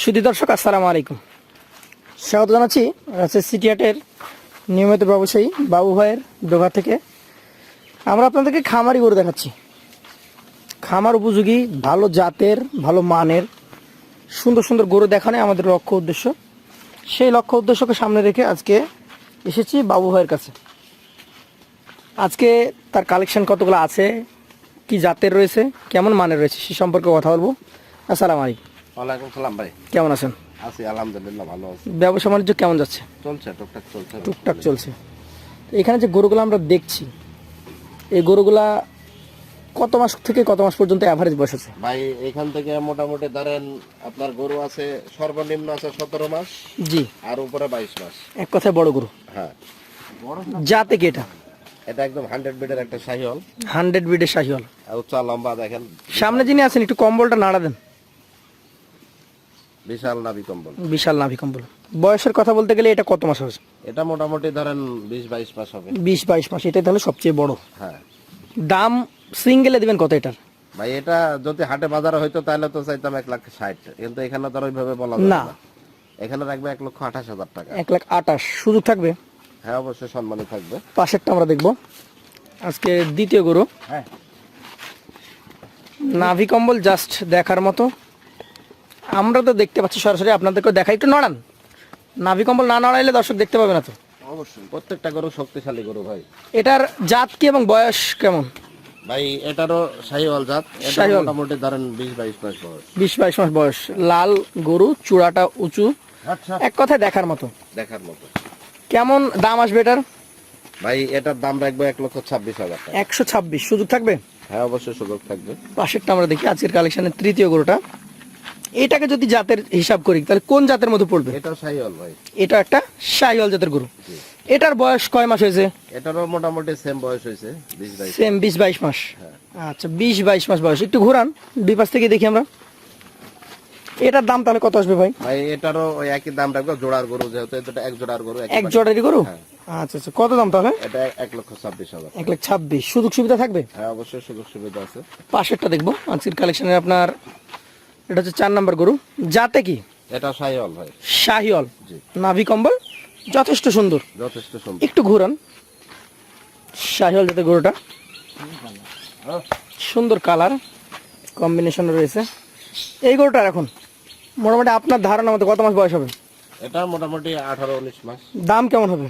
সুধী দর্শক, আসসালামু আলাইকুম। স্বাগত জানাচ্ছি রাজশাহী সিটি হাটের নিয়মিত ব্যবসায়ী বাবু ভাইয়ের ডোভা থেকে। আমরা আপনাদেরকে খামারি গরু দেখাচ্ছি। খামার উপযোগী, ভালো জাতের, ভালো মানের, সুন্দর সুন্দর গরু দেখানো আমাদের লক্ষ্য উদ্দেশ্য। সেই লক্ষ্য উদ্দেশ্যকে সামনে রেখে আজকে এসেছি বাবু ভাইয়ের কাছে। আজকে তার কালেকশন কতগুলো আছে, কি জাতের রয়েছে, কেমন মানের রয়েছে, সে সম্পর্কে কথা বলব। আসসালামু আলাইকুম। ওয়ালাইকুম সালাম ভাই। কেমন আছেন? আছি আলহামদুলিল্লাহ ভালো আছি। ব্যবসা বাণিজ্য কেমন যাচ্ছে? চলছে টুকটাক চলছে। টুকটাক চলছে। এখানে যে গরুগুলো আমরা দেখছি এই গরুগুলা কত মাস থেকে কত মাস পর্যন্ত অ্যাভারেজ বয়স আছে? ভাই এখান থেকে মোটামুটি ধরেন আপনার গরু আছে সর্বনিম্ন আছে সতেরো মাস জি। আর উপরে বাইশ মাস। এক কথায় বড় গরু। হ্যাঁ। যাতে কি এটা? এটা একদম হান্ড্রেড বেডের একটা শাহিওল হান্ড্রেড বিডের শাহিওয়াল। উচ্চা লম্বা দেখেন। সামনে যিনি আছেন একটু কম্বলটা নাড়া দেন। বিশাল নাবি কম্বল। বিশাল নাভি কম্বল। বয়সের কথা বলতে গেলে এটা কত মাস হয়েছে? এটা মোটামুটি ধরেন বিশ বাইশ মাস হবে। বিশ বাইশ মাস এটাই তাহলে সবচেয়ে বড়। হ্যাঁ। দাম সিঙ্গেলে দিবেন কত এটার? ভাই এটা যদি হাটে বাজারে হইতো তাহলে তো চাইতাম এক লাখ ষাট কিন্তু এখানে তো ওইভাবে বলা যায় না। এখানে রাখবে এক লক্ষ আঠাশ হাজার টাকা। এক লাখ আটাশ সুযোগ থাকবে? হ্যাঁ অবশ্যই সম্মানে থাকবে। পাশেরটা আমরা দেখব। আজকে দ্বিতীয় গরু। হ্যাঁ। নাভি কম্বল জাস্ট দেখার মতো। আমরা তো দেখতে পাচ্ছি সরাসরি আপনাদেরকে দেখাই। একটু নড়ান। নাভি কম্বল না নড়াইলে দর্শক দেখতে পাবে না তো। অবশ্যই প্রত্যেকটা গরু শক্তিশালী গরু ভাই। এটার জাত কি এবং বয়স কেমন? ভাই এটারও শাহিওয়াল জাত। এটা শাহিওয়াল। মোটামুটি ধরেন বিশ বাইশ মাস বয়স। বিশ বাইশ মাস বয়স। লাল গরু চূড়াটা উঁচু। আচ্ছা। এক কথায় দেখার মতো। দেখার মতো। কেমন দাম আসবে এটার? ভাই এটার দাম রাখব এক লক্ষ ছাব্বিশ হাজার টাকা। একশো ছাব্বিশ। সুযোগ থাকবে? হ্যাঁ অবশ্যই সুযোগ থাকবে। পাশেরটা আমরা দেখি আজকের কালেকশনের তৃতীয় গরুটা। এটাকে যদি জাতের হিসাব করি তাহলে কোন জাতের মধ্যে পড়বে? এটাও শাহিওয়াল ভাই। এটা একটা শাহিওয়াল জাতের গরু। এটার বয়স কয় মাস হয়েছে? এটারও মোটামুটি সেম বয়স হয়েছে সেম বিশ বাইশ মাস। আচ্ছা বিশ বাইশ মাস বয়স। একটু ঘোরান দুই পাশ থেকে দেখি আমরা। এটার দাম তাহলে কত আসবে ভাই? ভাই এটারও ওই একই দাম রাখব জোড়ার গরু যেহেতু এটা এক জোড়ার গরু এক জোড়ারই গরু? হ্যাঁ। আচ্ছা আচ্ছা কত দাম তাহলে? এটা এক লক্ষ ছাব্বিশ হাজার। এক লাখ ছাব্বিশ। সুযোগ সুবিধা থাকবে? হ্যাঁ অবশ্যই সুযোগ সুবিধা আছে। পাশেরটা দেখব। আজকের কালেকশনের আপনার এটা হচ্ছে চার নম্বর গরু। যাতে কি? এটা শাহিওয়াল ভাই। শাহিওল নাভি কম্বল। যথেষ্ট সুন্দর। যথেষ্ট সুন্দর। একটু ঘুরান। শাহিওল জাতের গরুটা। সুন্দর কালার। কম্বিনেশন রয়েছে। এই গরুটার এখন মোটামুটি আপনার ধারণা মতো কত মাস বয়স হবে? এটা মোটামুটি আঠারো উনিশ মাস। দাম কেমন হবে?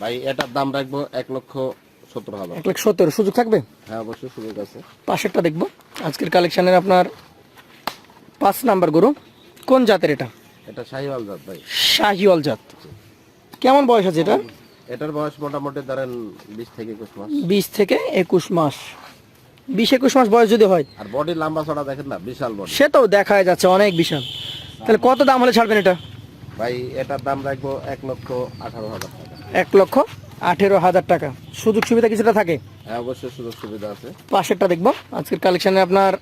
ভাই এটার দাম রাখব এক লক্ষ সত্তর হাজার। এক লাখ সত্তর। সুযোগ থাকবে? হ্যাঁ অবশ্যই সুযোগ আছে। পাশেরটা দেখব। আজকের কালেকশনের আপনার পাঁচ নাম্বার গরু। কোন জাতের এটা? এটা শাহিওয়াল জাত ভাই। শাহিওয়াল জাত। কেমন বয়স আছে এটা এটার বয়স মোটামুটি ধরেন বিশ থেকে একুশ মাস। বিশ থেকে একুশ মাস। বিশ একুশ মাস বয়স যদি হয়। আর বডি লম্বা ছড়া দেখেন না বিশাল বডি। সে তো দেখা যাচ্ছে অনেক বিশাল। তাহলে কত দাম হলে ছাড়বেন এটা? ভাই এটার দাম রাখব এক লক্ষ আঠারো হাজার টাকা। এক লক্ষ আঠেরো হাজার টাকা। সুযোগ সুবিধা কিছুটা থাকে? হ্যাঁ অবশ্যই সুযোগ সুবিধা আছে। পাশেরটা দেখব। আজকের কালেকশনে আপনার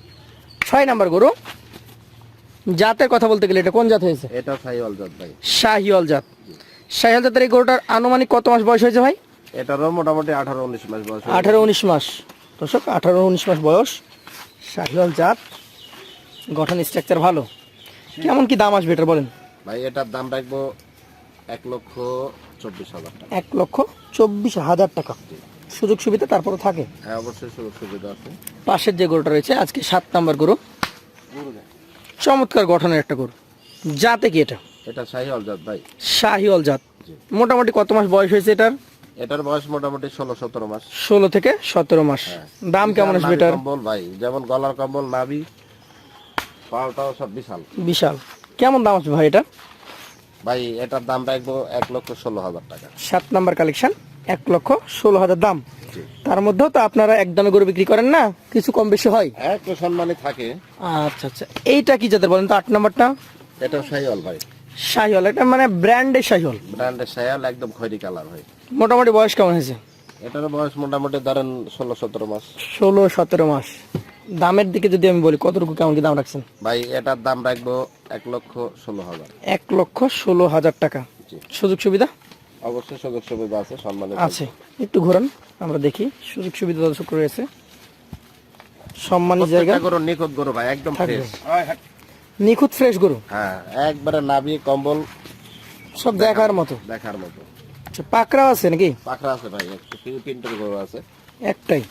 ছয় নাম্বার গরু। জাতের কথা বলতে গেলে এটা কোন জাত হয়েছে? এটা শাহিওয়াল জাত ভাই। শাহিওয়াল জাত। শাহিওয়াল জাতের এই গরুটার আনুমানিক কত মাস বয়স হয়েছে ভাই? এটারও মোটামুটি আঠারো উনিশ মাস বয়স। আঠারো উনিশ মাস। দর্শক আঠারো উনিশ মাস বয়স। শাহিওয়াল জাত। গঠন স্ট্রাকচার ভালো। কেমন কি দাম আসবে এটা বলেন? ভাই এটার দাম রাখব এক লক্ষ চব্বিশ হাজার টাকা। এক লক্ষ চব্বিশ হাজার টাকা। সুযোগ সুবিধা তারপরে থাকে। হ্যাঁ অবশ্যই সুযোগ সুবিধা আছে। পাশের যে গরুটা রয়েছে আজকে সাত নাম্বার গরু। চমৎকার গঠনের একটা গরু। জাতে কি এটা? এটা শাহিওয়াল জাত ভাই। শাহিওয়াল জাত। মোটামুটি কত মাস বয়স হয়েছে এটার? এটার বয়স মোটামুটি ষোলো সতেরো মাস। ষোলো থেকে সতেরো মাস। দাম কেমন আসবে এটার? কম্বল ভাই যেমন গলার কম্বল নাভি পাওয়াটাও সব বিশাল। বিশাল। কেমন দাম আসবে ভাই এটা ভাই এটার দাম রাখব এক লক্ষ ষোলো হাজার টাকা। সাত নাম্বার কালেকশন এক লক্ষ ষোলো হাজার দাম। তার মধ্যেও তো আপনারা একদমে গরু বিক্রি করেন না কিছু কম বেশি হয়? একটু সম্মানী থাকে। আচ্ছা আচ্ছা। এইটা কি জাতের বলেন তো আট নম্বরটা? এটা শাহিওয়াল ভাই। শাহিওয়াল এটা মানে ব্র্যান্ডের শাহিওয়াল? ব্র্যান্ডের শাহিওয়াল একদম খয়রি কালার ভাই মোটামুটি বয়স কেমন হয়েছে? এটার বয়স মোটামুটি ধরেন ষোলো সতেরো মাস। ষোলো সতেরো মাস। দামের দিকে যদি আমি বলি কতটুকু কেমন কি দাম রাখছেন? ভাই এটার দাম রাখব এক লক্ষ ষোলো হাজার। এক লক্ষ ষোলো হাজার টাকা। সুযোগ সুবিধা? অবশ্যই সুযোগ সুবিধা আছে সম্মানে আছে। একটু ঘোরান আমরা দেখি। সুযোগ সুবিধা দর্শক রয়েছে। সম্মানী জায়গা। গরু নিখুঁত গরু ভাই একদম ফ্রেশ নিখুঁত ফ্রেশ গরু। হ্যাঁ একবারে নাবি কম্বল। সব দেখার মতো। দেখার মতো। আচ্ছা, আছে নাকি? পাখরা আছে ভাই একটু তিনটের গরু আছে। একটাই।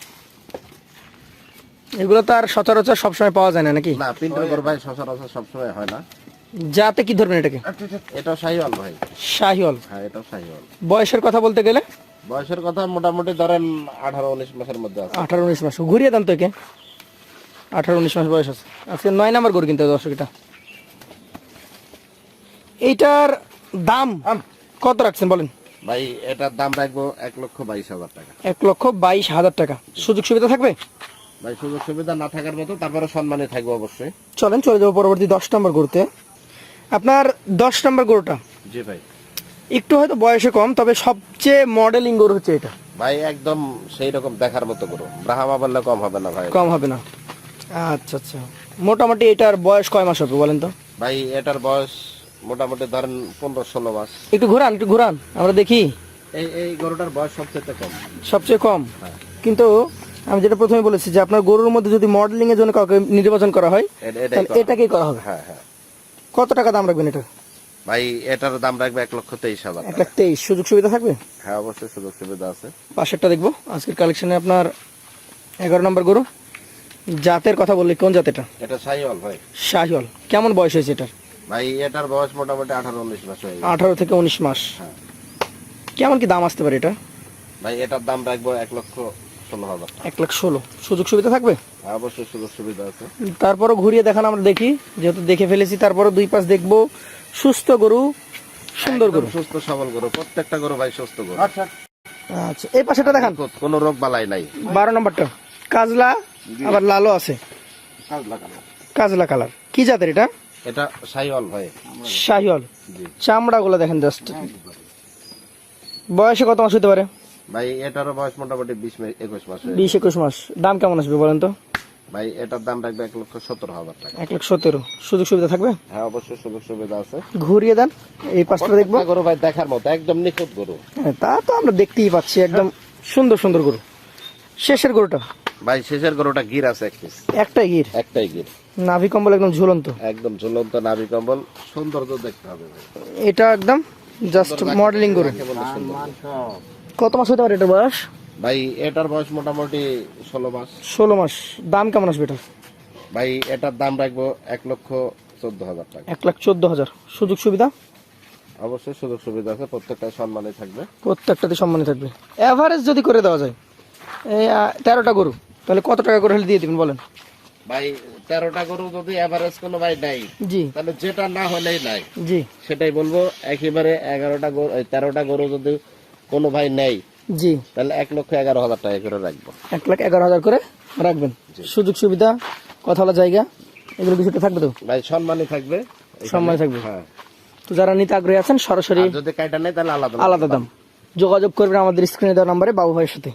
এগুলো তো আর সচরাচর সবসময় পাওয়া যায় না নাকি? না তিনটের গরু ভাই সচরাচর সবসময় হয় না। যাতে কি ধরবেন এটাকে? এটাও শাহিওয়াল ভাই। শাহিওল হ্যাঁ এটাও শাহিওয়াল। বয়সের কথা বলতে গেলে? বয়সের কথা মোটামুটি ধরেন আঠারো উনিশ মাসের মধ্যে আছে। আঠারো উনিশ মাস। ঘুরিয়ে দেন তো একে। আঠারো উনিশ মাস বয়স আছে। আজকে নয় নাম্বার গরু কিনতে দর্শক এটা। এইটার দাম? কত রাখছেন বলেন? ভাই এটার দাম রাখব এক লক্ষ বাইশ হাজার টাকা। এক লক্ষ বাইশ হাজার টাকা। সুযোগ সুবিধা থাকবে? ভাই সুযোগ সুবিধা না থাকার মতো তারপরে সম্মানে থাকব অবশ্যই। চলেন চলে যাব পরবর্তী দশ নম্বর গরুতে। আপনার দশ নম্বর গরুটা? জি ভাই। একটু হয়তো বয়সে কম তবে সবচেয়ে মডেলিং গরু হচ্ছে এটা। ভাই একদম সেই রকম দেখার মতো গরু। ব্রাহ্মা বললে কম হবে না ভাই। কম হবে না। আচ্ছা আচ্ছা। মোটামুটি এটার বয়স কয় মাস হবে বলেন তো? ভাই এটার বয়স মোটামুটি ধরেন পনেরো ষোলো মাস। একটু ঘুরান একটু ঘুরান আমরা দেখি। এই এই গরুটার বয়স সবচেয়ে কম। সবচেয়ে কম? হ্যাঁ। কিন্তু আমি যেটা প্রথমে বলেছি যে আপনার গরুর মধ্যে যদি মডেলিং এর জন্য কাউকে নির্বাচন করা হয় তাহলে এটাকেই করা হবে? হ্যাঁ হ্যাঁ। কত টাকা দাম রাখবেন এটা? ভাই এটার দাম রাখবে এক লক্ষ তেইশ হাজার এক লাখ তেইশ। সুযোগ সুবিধা থাকবে? হ্যাঁ অবশ্যই সুযোগ সুবিধা আছে। পাশেরটা দেখব। আজকের কালেকশনে আপনার এগারো নম্বর গরু। জাতের কথা বললি কোন জাত এটা? এটা সাইওয়াল ভাই। শাহিওয়াল। কেমন বয়স হয়েছে এটার? ভাই এটার বয়স মোটামুটি আঠারো উনিশ মাস হয়ে। আঠারো থেকে উনিশ মাস। হ্যাঁ। কেমন কি দাম আসতে পারে এটা? ভাই এটার দাম রাখব এক লক্ষ ষোলো হাজার। এক লাখ ষোলো। সুযোগ সুবিধা থাকবে? হ্যাঁ, অবশ্যই সুযোগ সুবিধা আছে। তারপরও ঘুরিয়ে দেখান আমরা দেখি। যেহেতু দেখে ফেলেছি তারপরও দুই পাশ দেখব। সুস্থ গরু সুন্দর গরু। সুস্থ সবল গরু। প্রত্যেকটা গরু ভাই সুস্থ গরু। আচ্ছা। এই পাশেটা দেখান। কোনো রোগ বালাই নাই। বারো নম্বরটা। কাজলা আবার লালও আছে। কাজলা কালার। কি জাতের এটা? এটা সাইওয়াল ভাই। শাহিওল জি। চামড়া গুলো দেখেন জাস্ট বয়সে কত মাস হতে পারে? ভাই এটারও বয়স মোটামুটি বিশ একুশ মাস বিশ একুশ মাস। দাম কেমন আসবে বলেন তো? ভাই এটার দাম রাখবে এক লক্ষ সতেরো হাজার টাকা। এক লাখ সতেরো। সুযোগ সুবিধা থাকবে? হ্যাঁ অবশ্যই সুযোগ সুবিধা আছে। ঘুরিয়ে দেন এই পাশটা দেখব। গরু ভাই দেখার মতো একদম নিখুঁত গরু। হ্যাঁ, তা তো আমরা দেখতেই পাচ্ছি একদম সুন্দর সুন্দর গরু। শেষের গরুটা? ভাই শেষের গরুটা গির আছে এক পিস একটাই গির? একটাই গির। নাভি কম্বল একদম ঝুলন্ত? একদম ঝুলন্ত নাভি কম্বল সৌন্দর্য দেখতে হবে এটা একদম জাস্ট মডেলিং গরু? কত মাস হতে পারে এটা বয়স? ভাই এটার বয়স মোটামুটি ষোলো মাস। ষোলো মাস। দাম কেমন আসবে এটা ভাই এটার দাম রাখব এক লক্ষ চোদ্দ হাজার টাকা। এক লাখ চোদ্দ হাজার। সুযোগ সুবিধা? অবশ্যই সুযোগ সুবিধা আছে প্রত্যেকটা সম্মানে থাকবে। প্রত্যেকটাতে সম্মানী থাকবে। এভারেজ যদি করে দেওয়া যায় এই তেরোটা গরু তাহলে কত টাকা করে হলে দিয়ে দিবেন বলেন? ভাই তেরোটা গরু যদি এভারেজ কোনো ভাই নাই জি। তাহলে যেটা না হলেই নাই। জি। সেটাই বলব একেবারে এগারোটা গরু তেরোটা গরু যদি কোনো ভাই নেই জি। তাহলে এক লক্ষ এগারো হাজার টাকা করে রাখব। এক লাখ এগারো হাজার করে রাখবেন? সুযোগ সুবিধা কথা বলা জায়গা এগুলো কিছুটা থাকবে তো? ভাই সম্মানই থাকবে। এখানে। সম্মানী থাকবে। হ্যাঁ। তো যারা নিতে আগ্রহী আছেন সরাসরি যদি নেই তাহলে আলাদা আলাদা দাম। যোগাযোগ করবেন আমাদের স্ক্রিনে দেওয়া নম্বরে বাবু ভাইয়ের সাথে।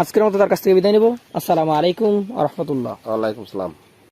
আজকের মতো তার কাছ থেকে বিদায় নেব। আসসালামু আলাইকুম আ রহমতুল্লাহ। ওয়ালাইকুম সালাম।